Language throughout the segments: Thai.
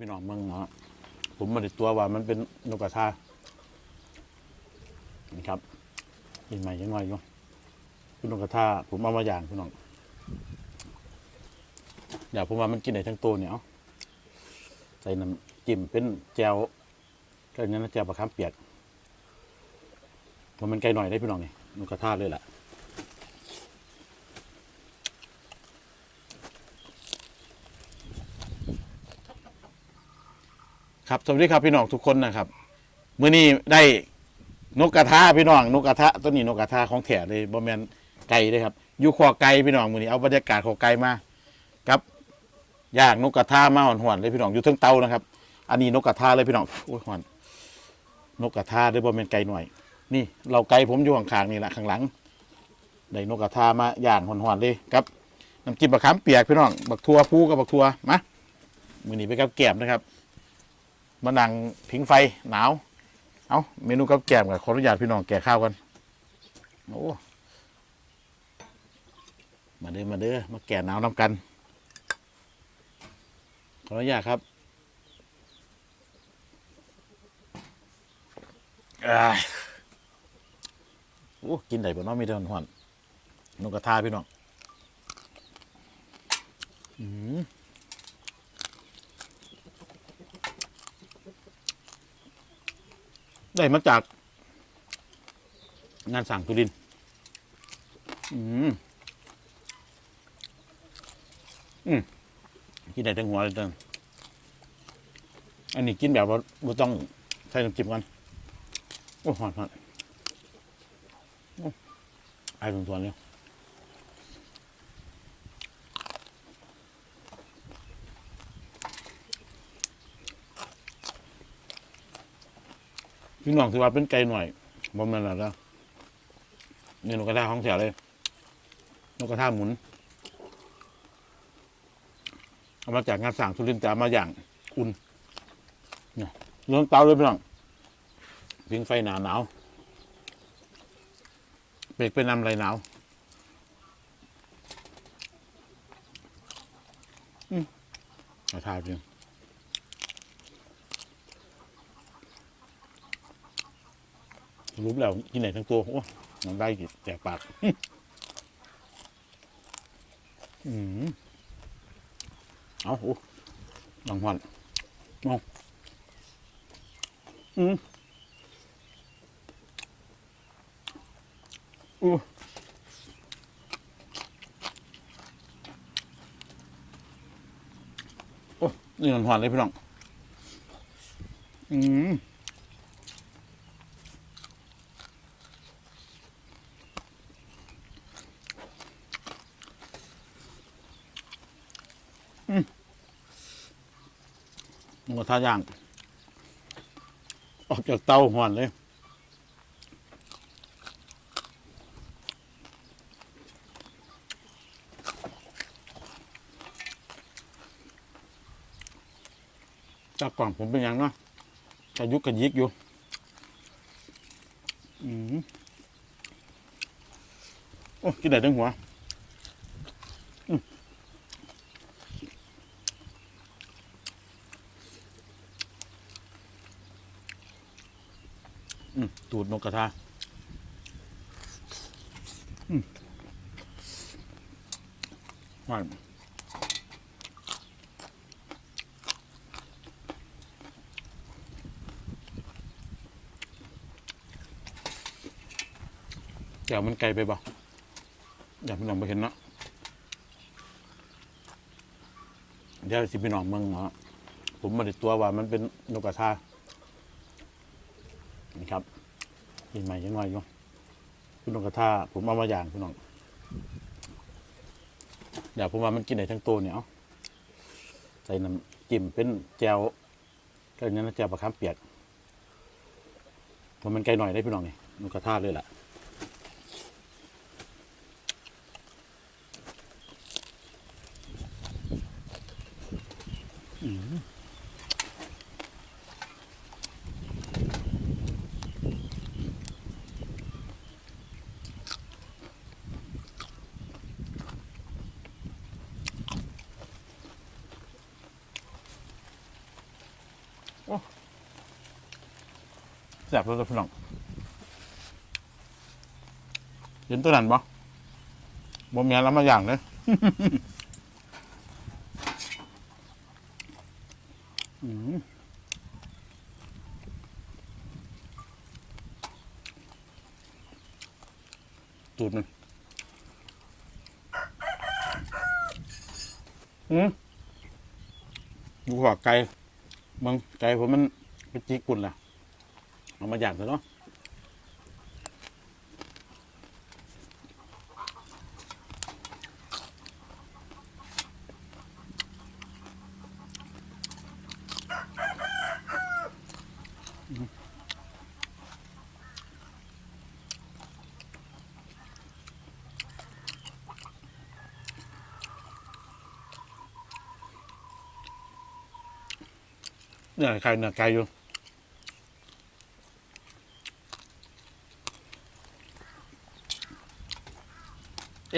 พี่น้องเมืองเนาะผมมาติดตัวว่ามันเป็นนกกระทานี่ครับกินใหม่ยังไงอยู่เป็นกกระทาผมเอามาอย่างพี่น้องอยากผมว่ามันกินได้ทั้งตัวเนี่ยเอาใส่น้ำจิ้มเป็นแจวก็อย่างนั้นนะแจวปลาคามเปียกมันมันไกลหน่อยได้พี่น้องนี่นกกระทาเลยแหละ ครับสวัสดีครับพี่น้องทุกคนนะครับมื้อนี้ได้นกกระทาพี่น้องนกกระทะตัวนี้นกกระทาของแถเลยบ่แมนไก่เลยครับอยู่คอไก่พี่น้องมื้อนี้เอาบรรยากาศของไก่มาครับย่างนกกระทามาหอนๆเลยพี่น้องอยู่เทิงเตานะครับ อันนี้นกกระทาเลยพี่น้องโอ้ยหอนนกกระทาด้วยบ่แมนไก่หน่อย นี่เราไก่ผมอยู่ข้างๆนี่แหละข้างหลังได้นกกระทามาย่างหอนๆเลยครับน้ำจิ้มบักขามเปียกพี่น้องบักทัวพูกับบักทัวมามื้อนี้ไปกับแก้มนะครับ มานั่งผิงไฟหนาว เอาเมนูกับแกมกับขออนุญาตพี่น้องแก่ข้าวกันโอ้มาเด้อมาเด้อมาแก่หนาวน้ำกันขออนุญาตครับอ้ายโอ้กินได้บ่น้องมีแต่หอนนกกระทาพี่น้องอืม ได้มาจาก งานสั่งตุลินอืมอืมกินได้ทั้งหัวเลยจังอันนี้กินแบบว่าบ่ต้องใส่น้ำจิ้มกันโอ้หอนหอนไอ้ตรงตัวเนี้ พี่น้องถือว่าเป็นไก่หน่อยบ่แม่นแล้วนะนี่นกกระทาของแถวเลยนกกระทาหมุนเอามาจากงานสั่งทุรินทร์แต่มาอย่างอุ่นเนี่ยเรื่องเตาเลยพี่น้องพิงไฟหนาหนาวเบรกเป็นนำไรหนาวอืมเอาทาจริง รู้แล้วกินไหนทั้งตัวโอ้มันได้กี่แจกปาก อืมเอาโอ้ลังหวันเอาอืมอู้โอ้นี่ลังหวันเลยพี่น้อง อืมหมู กระทะย่าง ออกจากเตาหวนเลยจากกล่องผมเป็นยังเนาะจะยุกกันยิกอยู่อืมโอ้กินได้ทั้งหัว อืมอืม ตูดนกกระทาอืมหวานเดี๋ยวมันไกลไปบ่เดี๋ยวพี่น้องไปเห็นเนาะเดี๋ยวสิพี่น้องเมืองเนาะผมมาติดตัวว่ามันเป็นนกกระทา นี่ครับ กินใหม่ยังไงอยู่พี่น้องกระทาผมเอามาอย่างพี่น้องเดี๋ยวผมว่ามันกินได้ทั้งตัวเนี่ยเอาใส่น้ำจิ้มเป็นแจวก็อย่างนั้นนะแจวปลาคามเปียกผมมันไกลหน่อยได้พี่น้องนี่นกกระทาเลยแหละอืม ซ่บเลยพี่น้องเห็นตัวนั้นปะบ่มีแล้วมาอย่างเลยอืมตูดมันอืมดูหัวไก่มึงไก่ผมมันเป็นจีกุ่นล่ะ เอามาอยางเถอะเนาะเนี่ยไก่เนี่ยไก่อยู่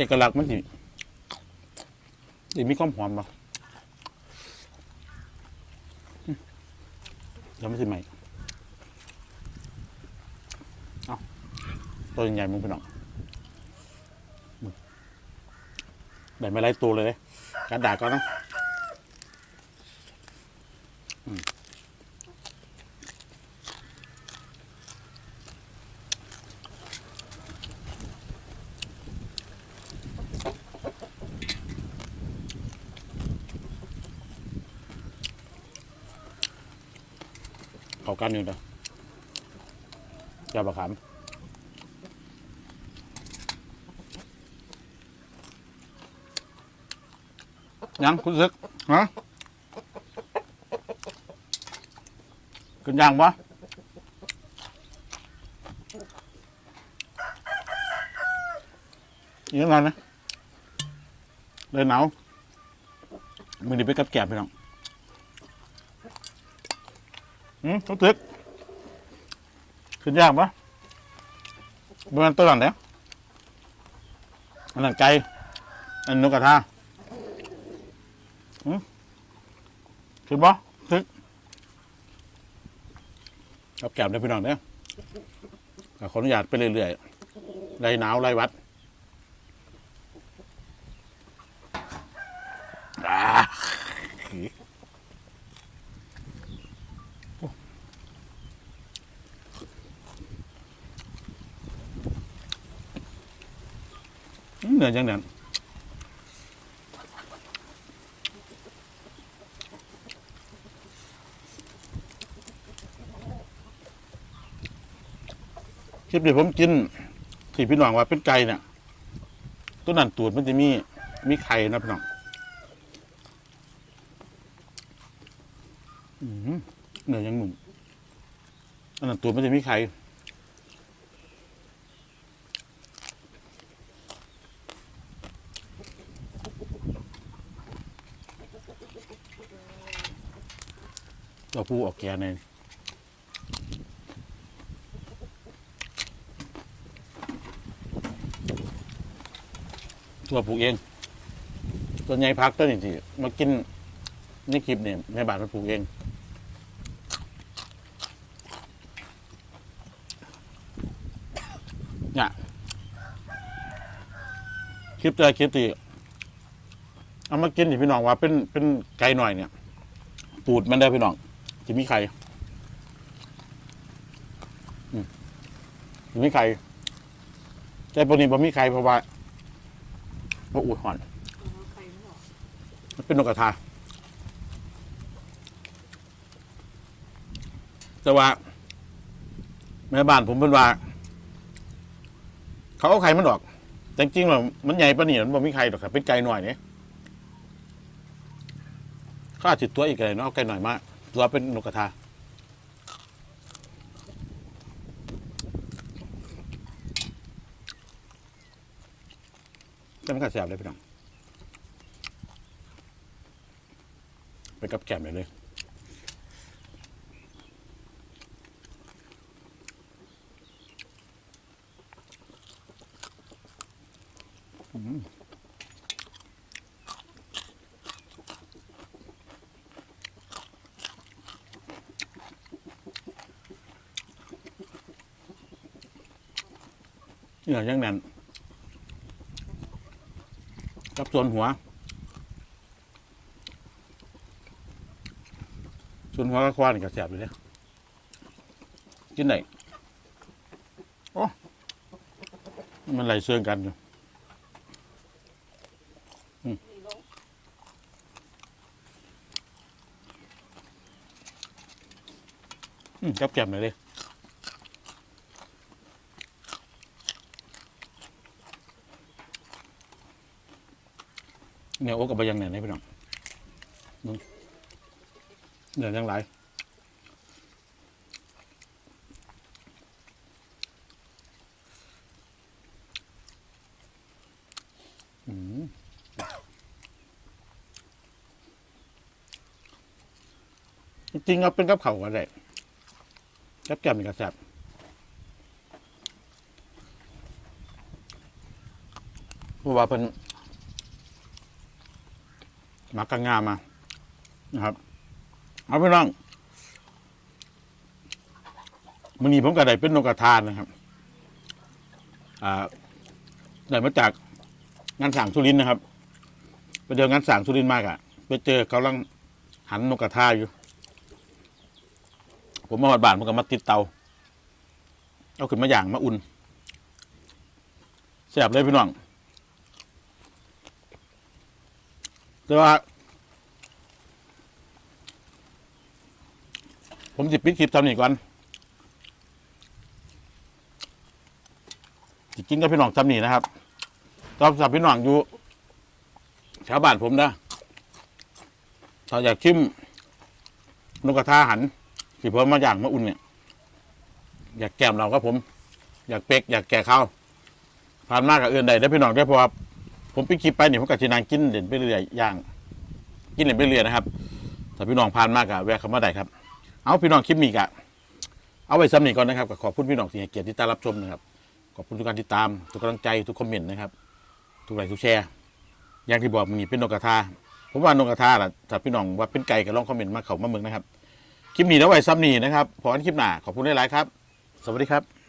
อกลักษณ์มันสิสิมีความหอมบ่อืมแล้วมันสิใหม่เอาตัวใหญ่ๆมึงไปหน่องมึงได้ไม่ไล่ตัวเลยเลยกระดาก่อนนะ เขากันอยู่เด้อเจ้าบะขามยังคุณซึกฮะกินยังปะยังไงนะเลยหนาวมือนี้ไปกับแกบไปน้อง อืมต้องตึกขึ้นยากปะบนตัวหลังแล้วอันนั้นไก่อันนกกระทาอืมขึ้นปะตึกกับแก้มได้พี่น้องเนี่ยขออนุญาตไปเรื่อยๆไล่หนาวไล่วัดอ่า เหนื่อยจังเนี่ยคลิปเดี๋ยวผมกินที่พี่น้องว่าเป็นไก่เนี่ยต้นนั้นตูดมันจะมีมีไข่นะพี่น้องเหนื่อยยังหนุ่มอันนั้นตูดมันจะมีไข่ ตัวผู้ออกแกนเลยตัวปลูกเองตัวใหญ่พักตัวนี้สิมากินในคลิปเนี่ยในบานมันปลูกเองเนี่ยคลิปแต่คลิปที่เอามากินที่พี่น้องว่าเป็นเป็นไก่หน่อยเนี่ย ตูดมันได้พี่น้อง จะมีไข่อืมจะมีไข่แต่ปกติผมมีไข่เพราะว่าเพราะอุดหอนใครไม่ออกมันเป็นนกกระทา แต่ว่าแม่บ้านผมเป็นว่า เขาเอาไข่มันออก แต่จริงๆแล้วมันใหญ่ปะเนี่ยมันบ่มีไข่หรอกครับเป็นไก่หน่อยเนี่ยข้าจิตตัวอีกเลยเนาะเอาไก่หน่อยมาก ตัวเป็นนกกระทาแต่มันก็แสบเลยพี่น้องไปกับแก้มเลยเลยอืม เนื้อยังแน่นกับส่วนหัว ส่วนหัวก็ควานกับแสบอยู่เนี่ยกินไหนโอ้มันไหลเสื่องกันอยู่อืมจับแกมหน่อย เนี่ยโอ้กับไปยังไหนนี่พี่น้องมึงเดี๋ยยังไรอืมจริงๆเอาเป็นกับเขาวก็ได้กับแกมนี่ก็แซบเพราะว่าเป็น มักกางงามา นะครับ เอาไปน้องมือนี้ผมก็ได้เป็นนกกระทานนะครับ อ่าได้มาจากงานสั่งสุรินนะครับ ไปเดินงานสั่งสุรินมากอะไปเจอเขาลังหันนกกระทาอยู่ ผมมาหอดบ้านผมก็มาติดเตา เอาขึ้นมาอย่างมาอุ่นแสบเลยพี่น้อง แต่ว่า ผมจะปิดคลิปทำนี่ก่อนสิกินกับพี่น้องทำนี่นะครับตอนสับพี่น้องอยู่ชาวบ้านผมนะถ้าอยากชิมนกกระทาหันที่ผมมาอย่างมาอุ่นเนี่ย อยากแก้มเราครับผม อยากเป็ก อยากแก่ข้าวผ่านมากกับเอื่นใดได้พี่น้องได้อเพราะว่า ผมไปคลิปไปเนี่ยผมกับจีนางกินเด่นไปเรื่อยย่าง กินเด่นไปเรื่อยนะครับถ้าพี่น้องผ่านมากกับแวะเข้ามาได้ครับ เอาพี่น้องคลิปนี้กะเอาไว้ซ้ำนีก่อนนะครับขอบคุณพี่น้องที่ให้เกียรติที่ตามรับชมนะครับขอบคุณทุกการติดตาม ทุกกำลังใจทุกคอมเมนต์นะครับ ทุกไลค์ทุกแชร์อย่างที่บอกมันนี่เป็นนกกระทาผมว่านกกระทาล่ะถ้าพี่น้องว่าเป็นไก่ก็ลองคอมเมนต์มาเขามาเมืองนะครับคลิปนี้แล้วไว้ซ้ำนีนะครับพอกันคลิปหน้าขอบคุณหลายๆครับ สวัสดีครับ